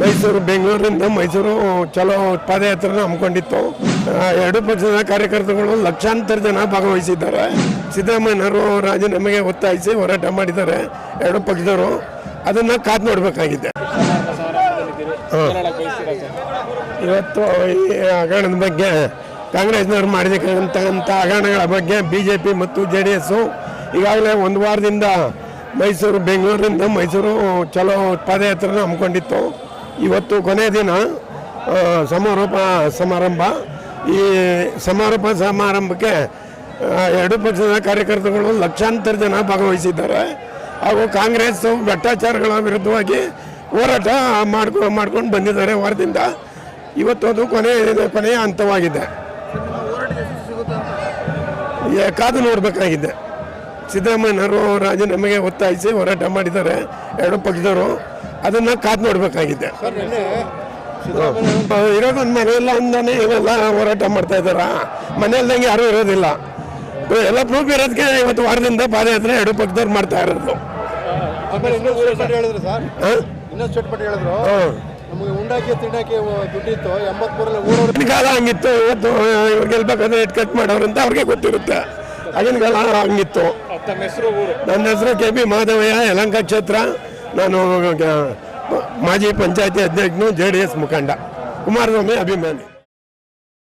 ಮೈಸೂರು, ಬೆಂಗಳೂರಿಂದ ಮೈಸೂರು ಚಲೋ ಪಾದಯಾತ್ರೆ ಹಮ್ಮಿಕೊಂಡಿತ್ತು. ಎರಡು ಪಕ್ಷದ ಕಾರ್ಯಕರ್ತರುಗಳು ಲಕ್ಷಾಂತರ ಜನ ಭಾಗವಹಿಸಿದ್ದಾರೆ. ಸಿದ್ದರಾಮಯ್ಯನವರು ರಾಜೀನಾಮೆಗೆ ಒತ್ತಾಯಿಸಿ ಹೋರಾಟ ಮಾಡಿದ್ದಾರೆ, ಎರಡು ಪಕ್ಷದವರು. ಅದನ್ನ ಕಾದು ನೋಡಬೇಕಾಗಿದೆ. ಇವತ್ತು ಈ ಹಗರಣದ ಬಗ್ಗೆ ಕಾಂಗ್ರೆಸ್ನವರು ಮಾಡಿರ್ತಕ್ಕಂಥ ಹಗರಣಗಳ ಬಗ್ಗೆ ಬಿ ಜೆ ಪಿ ಮತ್ತು ಜೆ ಡಿ ಎಸ್ಸು ಈಗಾಗಲೇ ಒಂದು ವಾರದಿಂದ ಮೈಸೂರು, ಬೆಂಗಳೂರಿಂದ ಮೈಸೂರು ಚಲೋ ಪಾದಯಾತ್ರೆ ಹಮ್ಮಿಕೊಂಡಿತ್ತು. ಇವತ್ತು ಕೊನೆಯ ದಿನ ಸಮಾರೋಪ ಸಮಾರಂಭ. ಈ ಸಮಾರೋಪ ಸಮಾರಂಭಕ್ಕೆ ಎರಡು ಪಕ್ಷದ ಕಾರ್ಯಕರ್ತರುಗಳು ಲಕ್ಷಾಂತರ ಜನ ಭಾಗವಹಿಸಿದ್ದಾರೆ. ಹಾಗೂ ಕಾಂಗ್ರೆಸ್ ಭ್ರಷ್ಟಾಚಾರಗಳ ವಿರುದ್ಧವಾಗಿ ಹೋರಾಟ ಮಾಡ್ಕೊ, ಮಾಡ್ಕೊಂಡು ಬಂದಿದ್ದಾರೆ ವಾರದಿಂದ. ಇವತ್ತು ಅದು ಕೊನೆಯ ಕೊನೆಯ ಹಂತವಾಗಿದೆ. ಕಾದು ನೋಡಬೇಕಾಗಿದೆ. ಸಿದ್ದರಾಮಯ್ಯನವರು ರಾಜೀನಾಮೆಗೆ ಒತ್ತಾಯಿಸಿ ಹೋರಾಟ ಮಾಡಿದ್ದಾರೆ ಎರಡು ಪಕ್ಷದವರು. ಅದನ್ನ ಕಾದು ನೋಡಬೇಕಾಗಿದೆ. ಇರೋದೊಂದು ಮನೆಯಲ್ಲ ಅಂದಾನೆ ಇವೆಲ್ಲ ಹೋರಾಟ ಮಾಡ್ತಾ ಇದ್ದಾರ? ಮನೆಯಲ್ದಂಗೆ ಯಾರೂ ಇರೋದಿಲ್ಲ. ಎಲ್ಲ ಪ್ರೂಫ್ ಇರೋದಕ್ಕೆ ಇವತ್ತು ವಾರದಿಂದ ಪಾದಯಾತ್ರೆ ಎರಡು ಪಕ್ಕದವ್ರು ಮಾಡ್ತಾ ಇರೋದು. ಕಾಲ ಹಂಗಿತ್ತು. ಇವತ್ತು ಇವ್ರು ಗೆಲ್ಬೇಕಾದ್ರೆ ಇಟ್ ಕಟ್ ಮಾಡೋರು ಅಂತ ಅವ್ರಿಗೆ ಗೊತ್ತಿರುತ್ತೆ. ಆಗಿನ ಕಾಲ ಹಂಗಿತ್ತು. ತಮ್ಮ ಹೆಸರು ಊರು. ನನ್ನ ಹೆಸರು ಕೆ ಬಿ ಮಾಧವಯ್ಯ ಯಲಂಕ ಕ್ಷೇತ್ರ. ನಾನು ಮಾಜಿ ಪಂಚಾಯತಿ ಅಧ್ಯಕ್ಷನು ಜೆ ಡಿ ಎಸ್ ಮುಖಂಡ. ಕುಮಾರಸ್ವಾಮಿ ಅಭಿಮಾನಿ.